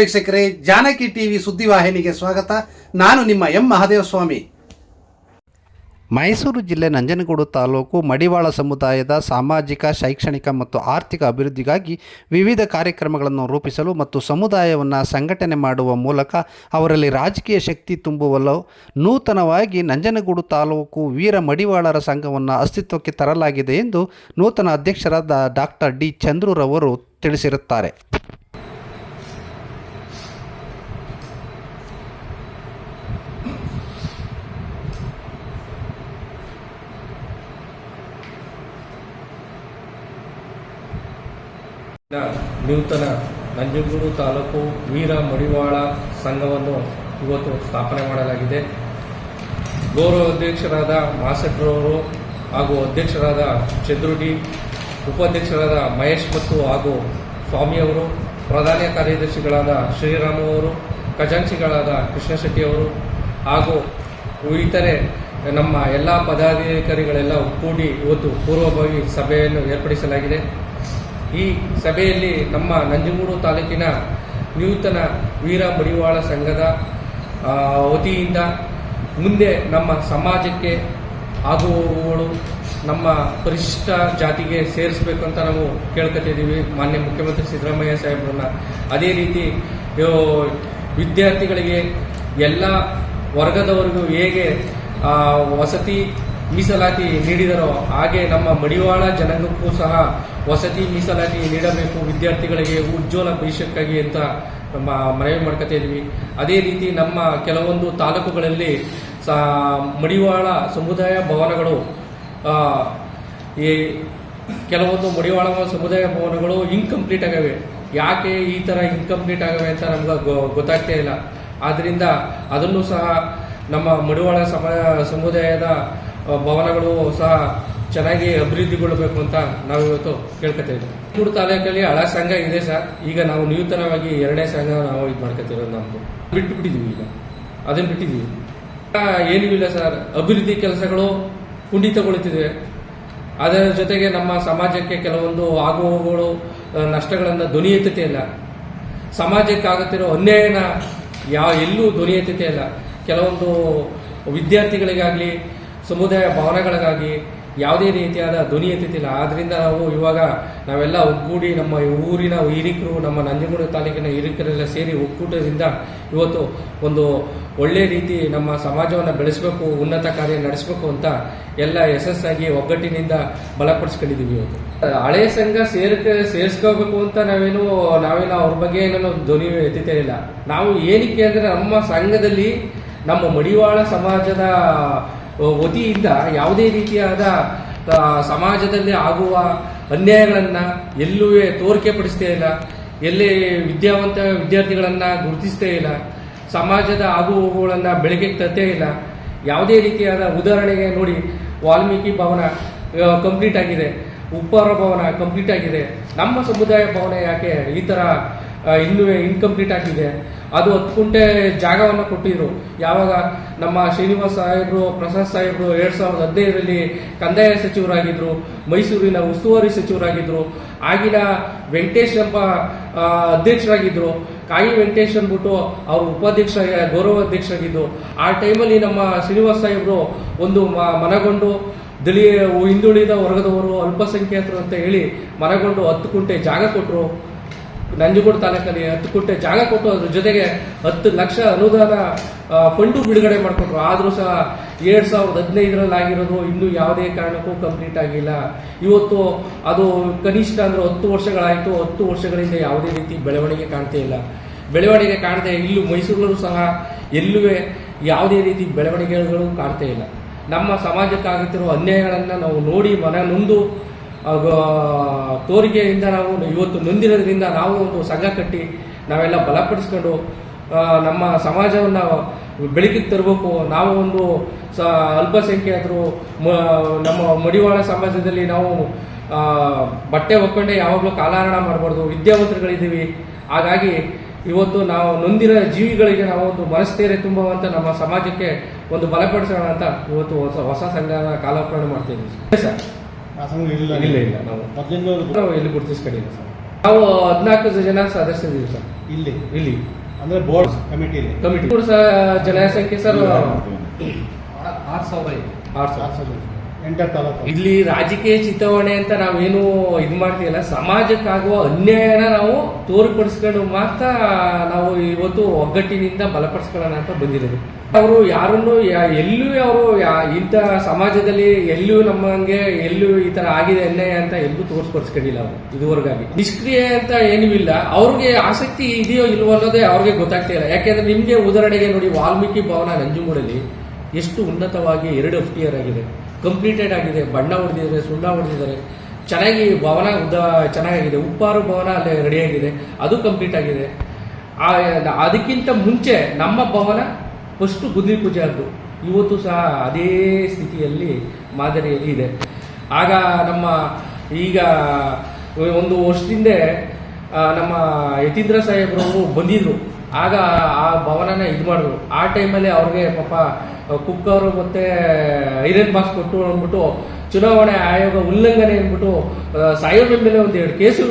ವೀಕ್ಷಕರೇ, ಜಾನಕಿ ಟಿವಿ ಸುದ್ದಿವಾಹಿನಿಗೆ ಸ್ವಾಗತ. ನಾನು ನಿಮ್ಮ ಎಂ ಮಹಾದೇವಸ್ವಾಮಿ. ಮೈಸೂರು ಜಿಲ್ಲೆ ನಂಜನಗೂಡು ತಾಲೂಕು ಮಡಿವಾಳ ಸಮುದಾಯದ ಸಾಮಾಜಿಕ, ಶೈಕ್ಷಣಿಕ ಮತ್ತು ಆರ್ಥಿಕ ಅಭಿವೃದ್ಧಿಗಾಗಿ ವಿವಿಧ ಕಾರ್ಯಕ್ರಮಗಳನ್ನು ರೂಪಿಸಲು ಮತ್ತು ಸಮುದಾಯವನ್ನು ಸಂಘಟನೆ ಮಾಡುವ ಮೂಲಕ ಅವರಲ್ಲಿ ರಾಜಕೀಯ ಶಕ್ತಿ ತುಂಬುವಲು ನೂತನವಾಗಿ ನಂಜನಗೂಡು ತಾಲೂಕು ವೀರ ಮಡಿವಾಳರ ಸಂಘವನ್ನು ಅಸ್ತಿತ್ವಕ್ಕೆ ತರಲಾಗಿದೆ ಎಂದು ನೂತನ ಅಧ್ಯಕ್ಷರಾದ ಡಾಕ್ಟರ್ ಡಿ ಚಂದ್ರೂರವರು ತಿಳಿಸಿರುತ್ತಾರೆ. ನೂತನ ನಂಜನಗೂಡು ತಾಲೂಕು ವೀರ ಮಡಿವಾಳ ಸಂಘವನ್ನು ಇವತ್ತು ಸ್ಥಾಪನೆ ಮಾಡಲಾಗಿದೆ. ಗೌರವ ಅಧ್ಯಕ್ಷರಾದ ಮಾಸಟ್ರವರು ಹಾಗೂ ಅಧ್ಯಕ್ಷರಾದ ಚಂದ್ರುಡಿ, ಉಪಾಧ್ಯಕ್ಷರಾದ ಮಹೇಶ್ ಮತ್ತು ಹಾಗೂ ಸ್ವಾಮಿಯವರು, ಪ್ರಧಾನ ಕಾರ್ಯದರ್ಶಿಗಳಾದ ಶ್ರೀರಾಮು ಅವರು, ಖಜಾಂಚಿಗಳಾದ ಕೃಷ್ಣ ಶೆಟ್ಟಿ ಅವರು ಹಾಗೂ ಇತರೆ ನಮ್ಮ ಎಲ್ಲ ಪದಾಧಿಕಾರಿಗಳೆಲ್ಲ ಒಗ್ಗೂಡಿ ಇವತ್ತು ಪೂರ್ವಭಾವಿ ಸಭೆಯನ್ನು ಏರ್ಪಡಿಸಲಾಗಿದೆ. ಈ ಸಭೆಯಲ್ಲಿ ನಮ್ಮ ನಂಜನಗೂಡು ತಾಲೂಕಿನ ನೂತನ ವೀರ ಮಡಿವಾಳ ಸಂಘದ ವತಿಯಿಂದ ಮುಂದೆ ನಮ್ಮ ಸಮಾಜಕ್ಕೆ ಆಗುವವುಗಳು ನಮ್ಮ ಪರಿಶಿಷ್ಟ ಜಾತಿಗೆ ಸೇರಿಸಬೇಕು ಅಂತ ನಾವು ಕೇಳ್ಕೊತಿದ್ದೀವಿ ಮಾನ್ಯ ಮುಖ್ಯಮಂತ್ರಿ ಸಿದ್ದರಾಮಯ್ಯ ಸಾಹೇಬ್ರನ್ನ. ಅದೇ ರೀತಿ ವಿದ್ಯಾರ್ಥಿಗಳಿಗೆ ಎಲ್ಲ ವರ್ಗದವರಿಗೂ ಹೇಗೆ ವಸತಿ ಮೀಸಲಾತಿ ನೀಡಿದರೋ ಹಾಗೆ ನಮ್ಮ ಮಡಿವಾಳ ಜನಾಂಗಕ್ಕೂ ಸಹ ವಸತಿ ಮೀಸಲಾತಿ ನೀಡಬೇಕು, ವಿದ್ಯಾರ್ಥಿಗಳಿಗೆ ಉಜ್ವಲ ಭವಿಷ್ಯಕ್ಕಾಗಿ ಅಂತ ಮನವಿ ಮಾಡ್ಕೊತಾ ಇದ್ದೀವಿ ಅದೇ ರೀತಿ ನಮ್ಮ ಕೆಲವೊಂದು ತಾಲೂಕುಗಳಲ್ಲಿ ಸಾ, ಮಡಿವಾಳ ಸಮುದಾಯ ಭವನಗಳು ಈ ಕೆಲವೊಂದು ಮಡಿವಾಳ ಸಮುದಾಯ ಭವನಗಳು ಇನ್ಕಂಪ್ಲೀಟ್ ಆಗವೆ. ಯಾಕೆ ಈ ಥರ ಇನ್ಕಂಪ್ಲೀಟ್ ಆಗವೆ ಅಂತ ನಮ್ಗೆ ಗೊತ್ತಾಗ್ತಾ ಇಲ್ಲ. ಆದ್ದರಿಂದ ಅದನ್ನು ಸಹ ನಮ್ಮ ಮಡಿವಾಳ ಸಮ, ಸಮುದಾಯದ ಭವನಗಳು ಸಹ ಚೆನ್ನಾಗಿ ಅಭಿವೃದ್ಧಿಗೊಳ್ಳಬೇಕು ಅಂತ ನಾವು ಇವತ್ತು ಕೇಳ್ಕೊತಾ ಇದ್ದೀವಿ. ಮೂರು ತಾಲೂಕಲ್ಲಿ ಹಳ ಸಂಘ ಇದೆ ಸರ್. ಈಗ ನಾವು ನೂತನವಾಗಿ ಎರಡನೇ ಸಂಘ ನಾವು ಇದು ಮಾಡ್ಕೊತಿರೋದು ನಮ್ದು. ಬಿಟ್ಟು ಬಿಟ್ಟಿದ್ದೀವಿ ಈಗ. ಅದನ್ನು ಬಿಟ್ಟಿದ್ದೀವಿ. ಏನೂ ಇಲ್ಲ ಸರ್. ಅಭಿವೃದ್ಧಿ ಕೆಲಸಗಳು ಕುಂಠಿತಗೊಳ್ಳುತ್ತಿದೆ. ಅದರ ಜೊತೆಗೆ ನಮ್ಮ ಸಮಾಜಕ್ಕೆ ಕೆಲವೊಂದು ಆಗುವಗಳು ನಷ್ಟಗಳನ್ನ ಧ್ವನಿ ಸಮಾಜಕ್ಕೆ ಇಲ್ಲ. ಸಮಾಜಕ್ಕಾಗುತ್ತಿರೋ ಅನ್ಯಾಯನ ಯಾವ ಎಲ್ಲೂ ಧ್ವನಿ ಇಲ್ಲ. ಕೆಲವೊಂದು ವಿದ್ಯಾರ್ಥಿಗಳಿಗಾಗಲಿ, ಸಮುದಾಯ ಭವನಗಳಿಗಾಗಿ ಯಾವುದೇ ರೀತಿಯಾದ ಧ್ವನಿ ಎತ್ತುತ್ತಿಲ್ಲ. ಆದ್ರಿಂದ ನಾವು ಇವಾಗ ನಾವೆಲ್ಲ ಒಗ್ಗೂಡಿ ನಮ್ಮ ಊರಿನ ಹಿರಿಕರು, ನಮ್ಮ ನಂಜನಗೂಡು ತಾಲೂಕಿನ ಹಿರಿಕರೆಲ್ಲ ಸೇರಿ ಒಕ್ಕೂಟದಿಂದ ಇವತ್ತು ಒಂದು ಒಳ್ಳೆ ರೀತಿ ನಮ್ಮ ಸಮಾಜವನ್ನು ಬೆಳೆಸಬೇಕು, ಉನ್ನತ ಕಾರ್ಯ ನಡೆಸಬೇಕು ಅಂತ ಎಲ್ಲ ಯಶಸ್ಸಾಗಿ ಒಗ್ಗಟ್ಟಿನಿಂದ ಬಲಪಡಿಸ್ಕೊಂಡಿದ್ದೀವಿ ಇವತ್ತು. ಹಳೆ ಸಂಘ ಸೇರ್ಕ ಸೇರಿಸ್ಕೋಬೇಕು ಅಂತ ನಾವೇನು ನಾವೇನು ಅವ್ರ ಬಗ್ಗೆ ಏನೋ ಧ್ವನಿ ಎತ್ತಿತೇ ಇಲ್ಲ. ನಾವು ಏನಕ್ಕೆ ಅಂದ್ರೆ ನಮ್ಮ ಸಂಘದಲ್ಲಿ ನಮ್ಮ ಮಡಿವಾಳ ಸಮಾಜದ ವತಿಯಿಂದ ಯಾವುದೇ ರೀತಿಯಾದ ಸಮಾಜದಲ್ಲಿ ಆಗುವ ಅನ್ಯಾಯಗಳನ್ನು ಎಲ್ಲೂ ತೋರಿಕೆ ಪಡಿಸ್ತೇ ಇಲ್ಲ. ಎಲ್ಲಿ ವಿದ್ಯಾವಂತ ವಿದ್ಯಾರ್ಥಿಗಳನ್ನು ಗುರುತಿಸ್ತೇ ಇಲ್ಲ. ಸಮಾಜದ ಆಗುಹೋಗುಗಳನ್ನು ಬೆಳಗ್ಗೆ ತರ್ತೇ ಇಲ್ಲ. ಯಾವುದೇ ರೀತಿಯಾದ ಉದಾಹರಣೆಗೆ ನೋಡಿ, ವಾಲ್ಮೀಕಿ ಭವನ ಕಂಪ್ಲೀಟ್ ಆಗಿದೆ. ಉಪ್ಪಾರ ಭವನ ಕಂಪ್ಲೀಟ್ ಆಗಿದೆ. ನಮ್ಮ ಸಮುದಾಯ ಭವನ ಯಾಕೆ ಈ ಥರ ಇನ್ನೂ ಇನ್ಕಂಪ್ಲೀಟ್ ಆಗಿದೆ? ಅದು ಹತ್ತು ಕುಂಟೆ ಜಾಗವನ್ನು ಕೊಟ್ಟಿದ್ರು. ಯಾವಾಗ ನಮ್ಮ ಶ್ರೀನಿವಾಸ ಸಾಹೇಬರು ಪ್ರಸಾದ್ ಸಾಹೇಬರು ಎರಡು ಸಾವಿರದ ಹದಿನೈದರಲ್ಲಿ ಕಂದಾಯ ಸಚಿವರಾಗಿದ್ರು ಮೈಸೂರಿನ ಉಸ್ತುವಾರಿ ಸಚಿವರಾಗಿದ್ರು ಆಗಿನ ವೆಂಕಟೇಶ್ ಎಂಬ ಆ, ಅಧ್ಯಕ್ಷರಾಗಿದ್ರು ಕಾಯಿ ವೆಂಕಟೇಶ್ ಅಂದ್ಬಿಟ್ಟು ಅವರು ಉಪಾಧ್ಯಕ್ಷ ಗೌರವ ಅಧ್ಯಕ್ಷರಾಗಿದ್ದು. ಆ ಟೈಮಲ್ಲಿ ನಮ್ಮ ಶ್ರೀನಿವಾಸ ಸಾಹೇಬರು ಒಂದು ಮನಗೊಂಡು ದಲಿ ಹಿಂದುಳಿದ ವರ್ಗದವರು ಅಲ್ಪಸಂಖ್ಯಾತರು ಅಂತ ಹೇಳಿ ಮನಗೊಂಡು ಹತ್ತು ಕುಂಟೆ ಜಾಗ ಕೊಟ್ಟರು ನಂಜನಗೂಡು ತಾಲೂಕಲ್ಲಿ ಹತ್ತು ಕುಂಟೆ ಜಾಗ ಕೊಟ್ಟು ಅದ್ರ ಜೊತೆಗೆ ಹತ್ತು ಲಕ್ಷ ಅನುದಾನ ಫಂಡು ಬಿಡುಗಡೆ ಮಾಡಿಕೊಟ್ರು ಆದರೂ ಸಹ ಎರಡು ಸಾವಿರದ ಹದಿನೈದರಲ್ಲಿ ಆಗಿರೋದು ಇನ್ನೂ ಯಾವುದೇ ಕಾರಣಕ್ಕೂ ಕಂಪ್ಲೀಟ್ ಆಗಿಲ್ಲ. ಇವತ್ತು ಅದು ಕನಿಷ್ಠ ಅಂದ್ರೆ ಹತ್ತು ವರ್ಷಗಳಾಯಿತು. ಹತ್ತು ವರ್ಷಗಳಿಂದ ಯಾವುದೇ ರೀತಿ ಬೆಳವಣಿಗೆ ಕಾಣ್ತಾ ಇಲ್ಲ. ಬೆಳವಣಿಗೆ ಕಾಣದೆ ಇಲ್ಲೂ ಮೈಸೂರಲ್ಲೂ ಸಹ ಎಲ್ಲೂ ಯಾವುದೇ ರೀತಿ ಬೆಳವಣಿಗೆಗಳು ಕಾಣ್ತಾ ಇಲ್ಲ. ನಮ್ಮ ಸಮಾಜಕ್ಕಾಗುತ್ತಿರುವ ಅನ್ಯಾಯಗಳನ್ನು ನಾವು ನೋಡಿ ಮನ ನೊಂದು ತೋರಿಕೆಯಿಂದ ನಾವು ಇವತ್ತು ನೊಂದಿರೋದ್ರಿಂದ ನಾವು ಒಂದು ಸಂಘ ಕಟ್ಟಿ ನಾವೆಲ್ಲ ಬಲಪಡಿಸ್ಕೊಂಡು ನಮ್ಮ ಸಮಾಜವನ್ನು ಬೆಳಕಿಗೆ ತರಬೇಕು. ನಾವು ಒಂದು ಸ, ಅಲ್ಪಸಂಖ್ಯಾತರು ನಮ್ಮ ಮಡಿವಾಳ ಸಮಾಜದಲ್ಲಿ ನಾವು ಬಟ್ಟೆ ಒಕ್ಕೊಂಡೆ ಯಾವಾಗಲೂ ಕಾಲಹರಣ ಮಾಡಬಾರ್ದು. ವಿದ್ಯಾವಂತರುಗಳಿದ್ದೀವಿ. ಹಾಗಾಗಿ ಇವತ್ತು ನಾವು ನೊಂದಿರ ಜೀವಿಗಳಿಗೆ ನಾವು ಒಂದು ಮನಸ್ಥೈರ್ಯ ತುಂಬುವಂತ ನಮ್ಮ ಸಮಾಜಕ್ಕೆ ಒಂದು ಬಲಪಡಿಸೋಣ ಅಂತ ಇವತ್ತು ಹೊಸ ಹೊಸ ಸಂಘನ ಕಾಲಾರ್ಪಣೆ ಮಾಡ್ತೀವಿ ಸರ್. ಆ ಸಂಘ ಇಲ್ಲ ಇಲ್ಲ ಇಲ್ಲ ನಾವು ಮೊದಲಿಂದ ನಾವು ಎಲ್ಲಿ ಗುರುತಿಸ್ಕೊಂಡಿಲ್ಲ ಸರ್. ನಾವು ಹದಿನಾಲ್ಕು ಜನ ಸದಸ್ಯರಿದ್ದೀವಿ ಸರ್. ಇಲ್ಲಿ? ಇಲ್ಲಿ. ಅಂದ್ರೆ ಬೋರ್ಡ್ ಕಮಿಟಿಲಿ ಕಮಿಟಿ ಸಹ ಜನಸಂಖ್ಯೆ ಸರ್ ಆರು ಸಾವಿರ ಆರು ಸಾವಿರ. ಇಲ್ಲಿ ರಾಜಕೀಯ ಚಿತಾವಣೆ ಅಂತ ನಾವೇನು ಇದು ಮಾಡ್ತೀವಲ್ಲ ಸಮಾಜಕ್ಕಾಗುವ ಅನ್ಯಾಯನ ನಾವು ತೋರ್ಪಡಿಸ್ಕೊಂಡು ಮಾತ್ರ ನಾವು ಇವತ್ತು ಒಗ್ಗಟ್ಟಿನಿಂದ ಬಲಪಡಿಸ್ಕೊಳ್ಳೋಣ ಅಂತ ಬಂದಿರೋದು. ಅವರು ಯಾರನ್ನು ಎಲ್ಲೂ ಅವರು ಇಂಥ ಸಮಾಜದಲ್ಲಿ ಎಲ್ಲೂ ನಮ್ಮಂಗೆ ಎಲ್ಲೂ ಈ ತರ ಆಗಿದೆ ಅನ್ಯಾಯ ಅಂತ ಎಲ್ಲೂ ತೋರ್ಸ್ಪಡಿಸ್ಕೊಂಡಿಲ್ಲ ಅವರು ಇದುವರೆಗಾಗಿ. ನಿಷ್ಕ್ರಿಯ ಅಂತ ಏನೂ ಇಲ್ಲ. ಅವ್ರಿಗೆ ಆಸಕ್ತಿ ಇದೆಯೋ ಇಲ್ವೋ ಅನ್ನೋದೇ ಅವ್ರಿಗೆ ಗೊತ್ತಾಗ್ತಾ ಇಲ್ಲ. ಯಾಕೆಂದ್ರೆ ನಿಮ್ಗೆ ಉದಾಹರಣೆಗೆ ನೋಡಿ ವಾಲ್ಮೀಕಿ ಭವನ ನಂಜುಗೂಡಲ್ಲಿ ಎಷ್ಟು ಉನ್ನತವಾಗಿ ಎರಡು ಎಫ್ ಆಗಿದೆ. ಕಂಪ್ಲೀಟೆಡ್ ಆಗಿದೆ, ಬಣ್ಣ ಹೊಡೆದಿದ್ದಾರೆ ಸುಣ್ಣ ಹೊಡೆದಿದ್ದಾರೆ ಚೆನ್ನಾಗಿ ಭವನ ಉದ್ದ ಚೆನ್ನಾಗಿದೆ ಉಪ್ಪಾರು ಭವನ ಅಲ್ಲಿ ರೆಡಿ ಆಗಿದೆ. ಅದು ಕಂಪ್ಲೀಟ್ ಆಗಿದೆ. ಅದಕ್ಕಿಂತ ಮುಂಚೆ ನಮ್ಮ ಭವನ ಫಸ್ಟ್ ಗುದ್ದಿ ಪೂಜೆ ಆದ್ದು. ಇವತ್ತು ಸಹ ಅದೇ ಸ್ಥಿತಿಯಲ್ಲಿ ಮಾದರಿಯಲ್ಲಿ ಇದೆ. ಆಗ ನಮ್ಮ ಈಗ ಒಂದು ವರ್ಷದಿಂದ ನಮ್ಮ ಯತೀಂದ್ರ ಸಾಹೇಬ್ರವರು ಬಂದಿದ್ರು. ಆಗ ಆ ಭವನನ ಇದು ಮಾಡಿದ್ರು. ಆ ಟೈಮಲ್ಲಿ ಅವ್ರಿಗೆ ಪಾಪ ಕುಕ್ಕರು ಮತ್ತೆ ಐರನ್ ಬಾಕ್ಸ್ ಕೊಟ್ಟು ಅಂದ್ಬಿಟ್ಟು ಚುನಾವಣೆ ಆಯೋಗ ಉಲ್ಲಂಘನೆ ಅಂದ್ಬಿಟ್ಟು ಸಾಯೋದ್ರ ಮೇಲೆ ಒಂದು ಎರಡು ಕೇಸು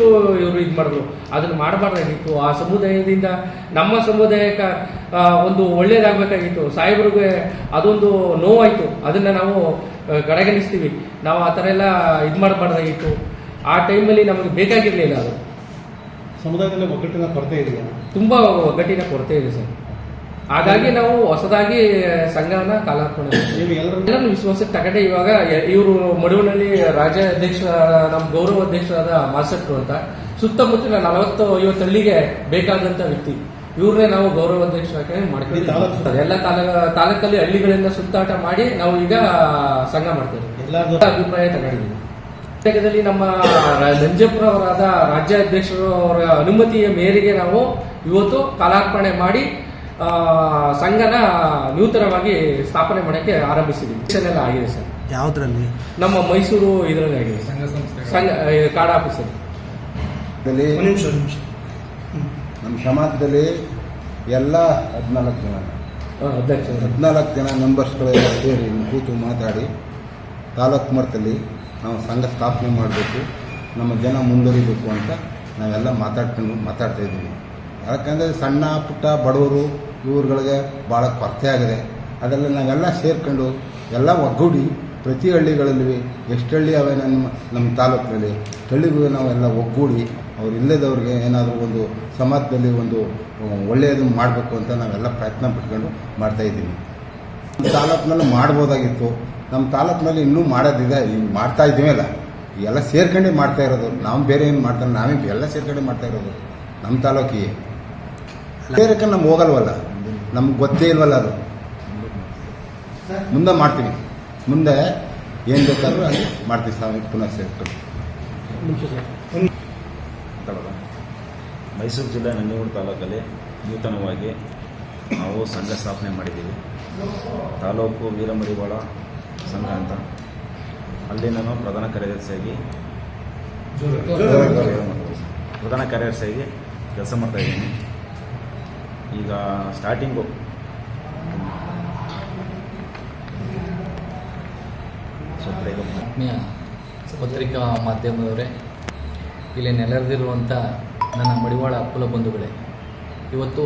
ಇವರು ಇದು ಮಾಡಿದ್ರು. ಅದನ್ನು ಮಾಡಬಾರ್ದಾಗಿತ್ತು. ಆ ಸಮುದಾಯದಿಂದ, ನಮ್ಮ ಸಮುದಾಯಕ್ಕೆ ಒಂದು ಒಳ್ಳೇದಾಗಬೇಕಾಗಿತ್ತು. ಸಾಹೇಬ್ರಿಗೆ ಅದೊಂದು ನೋವಾಯಿತು. ಅದನ್ನು ನಾವು ಕಡೆಗಣಿಸ್ತೀವಿ. ನಾವು ಆ ಥರ ಎಲ್ಲ ಇದು ಮಾಡಬಾರ್ದಾಗಿತ್ತು. ಆ ಟೈಮಲ್ಲಿ ನಮಗೆ ಬೇಕಾಗಿರಲಿಲ್ಲ ಅದು. ಸಮುದಾಯದಲ್ಲಿ ಒಗ್ಗಟ್ಟಿನ ಕೊರತೆ ಇದೆಯಾ? ತುಂಬ ಒಗ್ಗಟ್ಟಿನ ಕೊರತೆ ಇದೆ ಸರ್. ಹಾಗಾಗಿ ನಾವು ಹೊಸದಾಗಿ ಸಂಘವನ್ನ ಕಾಲಾರ್ಪಣೆ. ನೀವು ಎಲ್ಲರೂ ಎಲ್ಲರನ್ನು ವಿಶ್ವಾಸಕ್ಕೆ ತಗಡೆ ಇವಾಗ ಇವರು ಮಡುವಿನಲ್ಲಿ ರಾಜ್ಯ ಅಧ್ಯಕ್ಷ ನಮ್ಮ ಗೌರವ ಅಧ್ಯಕ್ಷರಾದ ಮಾಸಟ್ರು ಅಂತ ಸುತ್ತಮುತ್ತಲಿನ ನಲವತ್ತು ಐವತ್ತು ಹಳ್ಳಿಗೆ ಬೇಕಾದಂತ ವ್ಯಕ್ತಿ ಇವ್ರನ್ನೇ ನಾವು ಗೌರವ ಅಧ್ಯಕ್ಷರಾಗಿ ಮಾಡ್ತೀವಿ ಎಲ್ಲ ತಾಲೂಕ ತಾಲೂಕಲ್ಲಿ ಹಳ್ಳಿಗಳಿಂದ ಸುತ್ತಾಟ ಮಾಡಿ ನಾವು ಈಗ ಸಂಘ ಮಾಡ್ತೇವೆ ಎಲ್ಲ ಅಭಿಪ್ರಾಯ ತಗೊಂಡಿದ್ದೀವಿ. ಕರ್ನಾಟಕದಲ್ಲಿ ನಮ್ಮ ರ- ನಂಜಪ್ಪ ಅವರಾದ ರಾಜ್ಯ ಅಧ್ಯಕ್ಷರು ಅವರ ಅನುಮತಿಯ ಮೇರೆಗೆ ನಾವು ಇವತ್ತು ಕಾಲಾರ್ಪಣೆ ಮಾಡಿ ಆ, ಸಂಘನ ನೂತನವಾಗಿ ಸ್ಥಾಪನೆ ಮಾಡಕ್ಕೆ ಆರಂಭಿಸಿದ್ದೀವಿ. ಎಲ್ಲ ಆಗಿದೆ ಸರ್. ಯಾವುದ್ರಲ್ಲಿ? ನಮ್ಮ ಮೈಸೂರು ಇದರಲ್ಲಿ ಆಗಿದೆ ಸಂಘ ಸಂಸ್ಥೆ ಸಂಘ ಕಾರ್ಡ್ ಆಫೀಸಲ್ಲಿ. ದಲ್ಲಿ ಒಂದು ನಿಮಿಷ ನಮ್ಮ ಸಮಾಜದಲ್ಲಿ ಎಲ್ಲ ಹದಿನಾಲ್ಕು ಜನ. ಅಧ್ಯಕ್ಷ ಅಧ್ಯಕ್ಷರು. ಹದಿನಾಲ್ಕು ಜನ ಮೆಂಬರ್ಸ್ಗಳೆಲ್ಲ ಸೇರಿ ಕೂತು ಮಾತಾಡಿ ತಾಲೂಕು ಮಟ್ಟದಲ್ಲಿ ನಾವು ಸಂಘ ಸ್ಥಾಪನೆ ಮಾಡಬೇಕು, ನಮ್ಮ ಜನ ಮುಂದುವರಿಬೇಕು ಅಂತ ನಾವೆಲ್ಲ ಮಾತಾಡ್ಕೊಂಡು ಮಾತಾಡ್ತಾ ಇದ್ದೀವಿ. ಯಾಕಂದರೆ ಸಣ್ಣ, ಪುಟ್ಟ, ಬಡವರು ಇವ್ರುಗಳಿಗೆ ಭಾಳ ಕೊರತೆ ಆಗಿದೆ. ಅದೆಲ್ಲ ನಾವೆಲ್ಲ ಸೇರ್ಕೊಂಡು ಎಲ್ಲ ಒಗ್ಗೂಡಿ ಪ್ರತಿ ಹಳ್ಳಿಗಳಲ್ಲಿ ಎಷ್ಟು ಹಳ್ಳಿ ಅವೆ ನಮ್ಮ ನಮ್ಮ ತಾಲೂಕಿನಲ್ಲಿ ಹಳ್ಳಿಗೂ ನಾವೆಲ್ಲ ಒಗ್ಗೂಡಿ ಅವ್ರು ಇಲ್ಲದವ್ರಿಗೆ ಏನಾದರೂ ಒಂದು ಸಮಾಜದಲ್ಲಿ ಒಂದು ಒಳ್ಳೆಯದು ಮಾಡಬೇಕು ಅಂತ ನಾವೆಲ್ಲ ಪ್ರಯತ್ನ ಪಟ್ಕೊಂಡು ಮಾಡ್ತಾಯಿದ್ದೀವಿ ತಾಲೂಕಿನಲ್ಲಿ ಮಾಡ್ಬೋದಾಗಿತ್ತು. ನಮ್ಮ ತಾಲೂಕಿನಲ್ಲಿ ಇನ್ನೂ ಮಾಡೋದಿದೆ ಈಗ ಮಾಡ್ತಾ ಇದ್ದೀವಲ್ಲ ಎಲ್ಲ ಸೇರ್ಕೊಂಡೇ ಮಾಡ್ತಾ ಇರೋದು. ನಾವು ಬೇರೆ ಏನು ಮಾಡ್ತಾರೆ? ನಾವೇ ಎಲ್ಲ ಸೇರ್ಕೊಂಡೇ ಮಾಡ್ತಾ ಇರೋದು. ನಮ್ಮ ತಾಲೂಕಿಗೆ. ಸೇರಕ್ಕೆ ನಮ್ಗೆ ಹೋಗಲ್ವಲ್ಲ? ನಮ್ಗೆ ಗೊತ್ತೇ ಇಲ್ವಲ್ಲ ಅದು? ಮುಂದೆ ಮಾಡ್ತೀವಿ ಮುಂದೆ ಏನು ಬೇಕಾದರೂ ಅಲ್ಲಿ ಮಾಡ್ತೀವಿ ಸಾವಿ ಪುನಃ ಸೇರ್ಕೊಂಡು. ಸರ್ ಮೈಸೂರು ಜಿಲ್ಲೆ ನಂಜನಗೂಡು ತಾಲೂಕಲ್ಲಿ ನೂತನವಾಗಿ ನಾವು ಸಂಘ ಸ್ಥಾಪನೆ ಮಾಡಿದ್ದೀವಿ. ತಾಲೂಕು ವೀರಮಡಿವಾಳ ಸಂಘ ಅಂತ. ಅಲ್ಲಿ ನಾನು ಪ್ರಧಾನ ಕಾರ್ಯದರ್ಶಿಯಾಗಿ ಪ್ರಧಾನ ಕಾರ್ಯದರ್ಶಿಯಾಗಿ ಕೆಲಸ ಮಾಡ್ತಾ ಇದ್ದೀನಿ. ಈಗ ಸ್ಟಾರ್ಟಿಂಗು ಆತ್ಮೀಯ ಪತ್ರಿಕಾ ಮಾಧ್ಯಮದವರೇ, ಇಲ್ಲಿ ನೆಲೆದಿರುವಂಥ ನನ್ನ ಮಡಿವಾಳ ಕುಲ ಬಂಧುಗಳೇ ಇವತ್ತು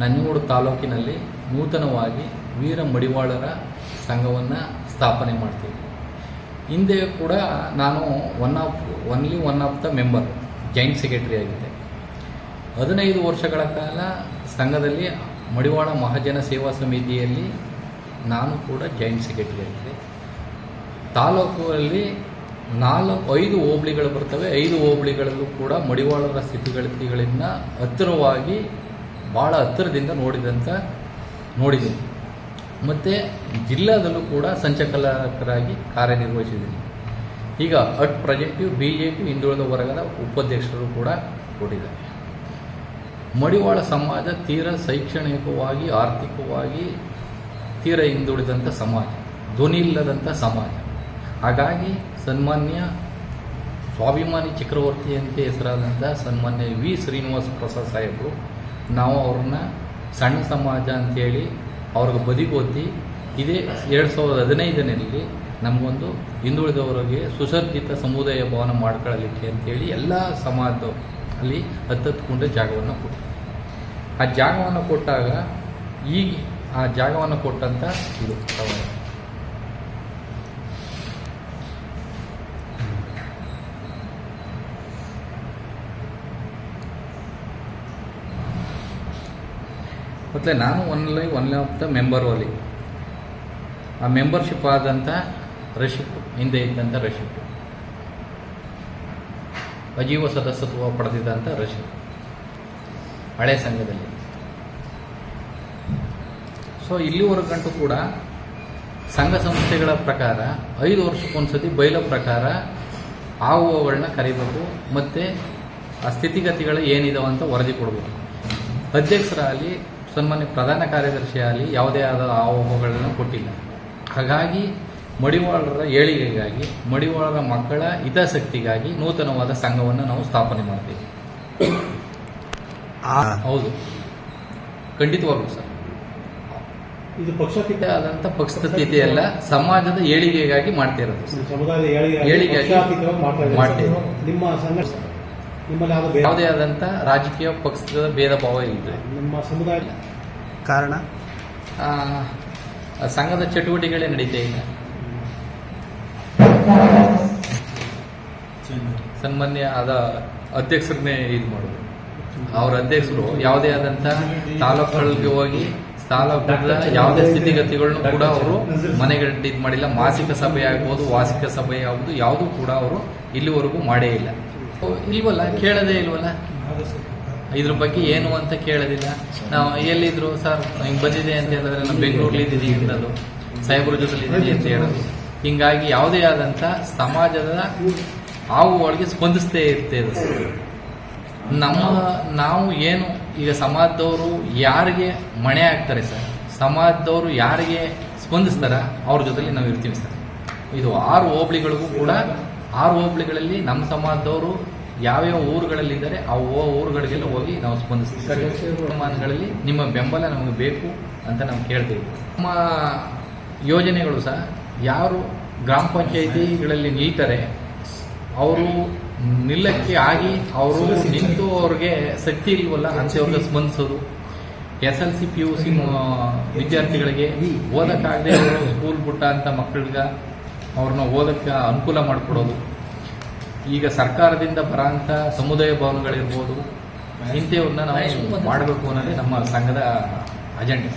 ನಂಜನಗೂಡು ತಾಲೂಕಿನಲ್ಲಿ ನೂತನವಾಗಿ ವೀರ ಮಡಿವಾಳರ ಸಂಘವನ್ನು ಸ್ಥಾಪನೆ ಮಾಡ್ತೀವಿ. ಹಿಂದೆ ಕೂಡ ನಾನು one of only one of the member joint secretary ಆಗಿದ್ದೆ. ಹದಿನೈದು ವರ್ಷಗಳ ಕಾಲ ಸಂಘದಲ್ಲಿ ಮಡಿವಾಳ ಮಹಾಜನ ಸೇವಾ ಸಮಿತಿಯಲ್ಲಿ ನಾನು ಕೂಡ ಜಾಯಿಂಟ್ ಸೆಕ್ರೆಟರಿ ಆಗಿದ್ದೆ. ತಾಲೂಕಲ್ಲಿ ನಾಲ್ಕು, ಐದು ಹೋಬಳಿಗಳು ಬರ್ತವೆ. ಐದು ಹೋಬಳಿಗಳಲ್ಲೂ ಕೂಡ ಮಡಿವಾಳರ ಸ್ಥಿತಿಗಳಿಗಳಿಂದ ಹತ್ತಿರವಾಗಿ ಭಾಳ ಹತ್ತಿರದಿಂದ ನೋಡಿದಂಥ ನೋಡಿದ್ದೀನಿ ಮತ್ತು ಜಿಲ್ಲಾದಲ್ಲೂ ಕೂಡ ಸಂಚಕಲಕರಾಗಿ ಕಾರ್ಯನಿರ್ವಹಿಸಿದ್ದೀನಿ. ಈಗ ಅಟ್ ಪ್ರಾಜೆಕ್ಟಿವ್ ಬಿ ಜೆ ಪಿ ಹಿಂದುಳಿದ ವರ್ಗದ ಉಪಾಧ್ಯಕ್ಷರು ಕೂಡ ಕೊಟ್ಟಿದ್ದಾರೆ. ಮಡಿವಾಳ ಸಮಾಜ ತೀರ ಶೈಕ್ಷಣಿಕವಾಗಿ, ಆರ್ಥಿಕವಾಗಿ ತೀರ ಹಿಂದುಳಿದಂಥ ಸಮಾಜ ಧ್ವನಿ ಇಲ್ಲದಂಥ ಸಮಾಜ. ಹಾಗಾಗಿ ಸನ್ಮಾನ್ಯ ಸ್ವಾಭಿಮಾನಿ ಚಕ್ರವರ್ತಿ ಅಂತ ಹೆಸರಾದಂಥ ಸನ್ಮಾನ್ಯ ವಿ. ಶ್ರೀನಿವಾಸ ಪ್ರಸಾದ್ ಸಾಹೇಬರು ನಾವು ಅವ್ರನ್ನ ಸಣ್ಣ ಸಮಾಜ ಅಂತೇಳಿ ಅವ್ರಿಗೆ ಬದಿಗೊತ್ತಿ ಇದೇ ಎರಡು ಸಾವಿರದ ಹದಿನೈದನಲ್ಲಿ ನಮಗೊಂದು ಹಿಂದುಳಿದವರಿಗೆ ಸುಸಜ್ಜಿತ ಸಮುದಾಯ ಭವನ ಮಾಡ್ಕೊಳ್ಳಲಿಕ್ಕೆ ಅಂತೇಳಿ ಎಲ್ಲ ಸಮಾಜ ಅಲ್ಲಿ ಹತ್ತತ್ತು ಕುಂಟೆ ಜಾಗವನ್ನು ಕೊಟ್ಟು ಆ ಜಾಗವನ್ನು ಕೊಟ್ಟಾಗ ಈಗ ಆ ಜಾಗವನ್ನು ಕೊಟ್ಟಂತ ಇದು. ಮತ್ತು ನಾನು only one of the member ಓಲಿ ಆ ಮೆಂಬರ್ಶಿಪ್ ಆದಂಥ ರಶಿಪ್ ಹಿಂದೆ ಇದ್ದಂಥ ರಶಿಪ್ ಅಜೀವ ಸದಸ್ಯತ್ವ ಪಡೆದಿದ್ದಂಥ ರಶಿಪ್ ಹಳೆ ಸಂಘದಲ್ಲಿ. ಸೊ ಇಲ್ಲಿವರೆಗಂಟು ಕೂಡ ಸಂಘ ಸಂಸ್ಥೆಗಳ ಪ್ರಕಾರ ಐದು ವರ್ಷಕ್ಕೊಂದ್ಸತಿ ಬಯಲ ಪ್ರಕಾರ ಆಗುವವಳನ್ನ ಕರಿಬೇಕು ಮತ್ತು ಆ ಸ್ಥಿತಿಗತಿಗಳು ಏನಿದಾವಂತ ವರದಿ ಕೊಡಬೇಕು. ಅಧ್ಯಕ್ಷರಾಗಲಿ ಸನ್ಮಾನ್ಯ ಪ್ರಧಾನ ಕಾರ್ಯದರ್ಶಿ ಆಗಲಿ ಯಾವುದೇ ಆದ ಆಹ್ವಾನಗಳನ್ನು ಕೊಟ್ಟಿಲ್ಲ. ಹಾಗಾಗಿ ಮಡಿವಾಳರ ಏಳಿಗೆಗಾಗಿ ಮಡಿವಾಳರ ಮಕ್ಕಳ ಹಿತಾಸಕ್ತಿಗಾಗಿ ನೂತನವಾದ ಸಂಘವನ್ನು ನಾವು ಸ್ಥಾಪನೆ ಮಾಡ್ತೀವಿ. ಹೌದು. ಖಂಡಿತವಾಗ್ಲೂ ಸರ್. ಇದು ಪಕ್ಷಾತೀತ ಆದಂತಹ ಪಕ್ಷದ ಪಕ್ಷಾತೀತ ಅಲ್ಲ ಸಮಾಜದ ಏಳಿಗೆಗಾಗಿ ಮಾಡ್ತಿರೋದು ಇರೋದು ಸಮುದಾಯದ ಏಳಿಗೆ ಏಳಿಗೆ ಮಾಡ್ತಾ ಇದ್ದಾರೆ. ನಿಮ್ಮ ಸಂಘ ನಿಮ್ಮಲ್ಲಿ ಯಾವುದೋ ಆದಂಥ ರಾಜಕೀಯ ಪಕ್ಷದ ಭೇದ ಭಾವ ಇಲ್ಲ ನಿಮ್ಮ ಸಮುದಾಯ ಕಾರಣ? ಸಂಘದ ಚಟುವಟಿಕೆಗಳೇ ನಡೀತಾ ಇಲ್ಲ. ಸನ್ಮಾನ್ಯ ಆದ ಅಧ್ಯಕ್ಷರನ್ನೇ ಇದು ಮಾಡೋದು. ಅವ್ರ ಅಧ್ಯಕ್ಷರು ಯಾವುದೇ ಆದಂಥ ತಾಲೂಕುಗಳಿಗೆ ಹೋಗಿ ತಾಲೂಕುಗಳ ಯಾವುದೇ ಸ್ಥಿತಿಗತಿಗಳನ್ನು ಕೂಡ ಅವರು ಮನೆಗೆ ಇದು ಮಾಡಿಲ್ಲ. ಮಾಸಿಕ ಸಭೆ ಆಗ್ಬೋದು ವಾರ್ಷಿಕ ಸಭೆ ಆಗ್ಬೋದು ಯಾವುದು ಕೂಡ ಅವರು ಇಲ್ಲಿವರೆಗೂ ಮಾಡೇ ಇಲ್ಲ. ಇಲ್ವಲ್ಲ ಕೇಳದೇ ಇಲ್ವಲ್ಲ? ಇದ್ರ ಬಗ್ಗೆ ಏನು ಅಂತ ಕೇಳೋದಿಲ್ಲ. ನಾವು ಎಲ್ಲಿದ್ರು ಸರ್ ಹಿಂಗೆ ಬಂದಿದೆ ಅಂತ ಹೇಳಿದ್ರೆ ನಾವು ಬೆಂಗಳೂರಲ್ಲಿ ಇದ್ದೀವಿ ಅನ್ನೋದು ಸಾಹೇಬ್ರ ಜೊತೆಲಿ ಇದ್ದೀನಿ ಅಂತ ಹೇಳೋದು. ಹಿಂಗಾಗಿ ಯಾವುದೇ ಆದಂಥ ಸಮಾಜದ ಆವುಗಳಿಗೆ ಸ್ಪಂದಿಸ್ತೇ ಇರ್ತೇವೆ ನಮ್ಮ ನಾವು ಏನು ಈಗ ಸಮಾಜದವರು ಯಾರಿಗೆ ಮಣೆ ಆಗ್ತಾರೆ ಸರ್? ಸಮಾಜದವರು ಯಾರಿಗೆ ಸ್ಪಂದಿಸ್ತಾರ? ಅವ್ರ ಜೊತೆಲಿ ನಾವು ಇರ್ತೀವಿ ಸರ್. ಇದು ಆರು ಹೋಬಳಿಗಳಿಗೂ ಕೂಡ ಆರು ಹೋಬಳಿಗಳಲ್ಲಿ ನಮ್ಮ ಸಮಾಜದವರು ಯಾವ್ಯಾವ ಊರುಗಳಲ್ಲಿದ್ದಾರೆ ಆ ಊರುಗಳಿಗೆಲ್ಲ ಹೋಗಿ ನಾವು ಸ್ಪಂದಿಸ್ತೀವಿ. ನಿಮ್ಮ ಬೆಂಬಲ ನಮಗೆ ಬೇಕು ಅಂತ ನಾವು ಕೇಳ್ತೀವಿ. ನಮ್ಮ ಯೋಜನೆಗಳು ಸಹ ಯಾರು ಗ್ರಾಮ ಪಂಚಾಯಿತಿಗಳಲ್ಲಿ ನಿಲ್ತಾರೆ ಅವರು ನಿಲ್ಲಕ್ಕೆ ಆಗಿ ಅವರು ನಿಂತು ಅವ್ರಿಗೆ ಶಕ್ತಿ ಇಲ್ವಲ್ಲ ಅವ್ರಿಗೆ ಸ್ಪಂದಿಸೋದು. S L C P U C ವಿದ್ಯಾರ್ಥಿಗಳಿಗೆ ಓದಕ್ಕಾಗದೆ ಅವರು ಸ್ಕೂಲ್ ಬಿಟ್ಟ ಅಂತ ಮಕ್ಕಳಿಗೆ ಅವ್ರನ್ನ ಓದಕ್ಕೆ ಅನುಕೂಲ ಮಾಡಿಕೊಡೋದು. ಈಗ ಸರ್ಕಾರದಿಂದ ಬರೋಂಥ ಸಮುದಾಯ ಭವನಗಳಿರ್ಬೋದು ಇಂಥವನ್ನ ನಾವು ಮಾಡಬೇಕು ಅನ್ನೋದೇ ನಮ್ಮ ಸಂಘದ ಅಜೆಂಡಾ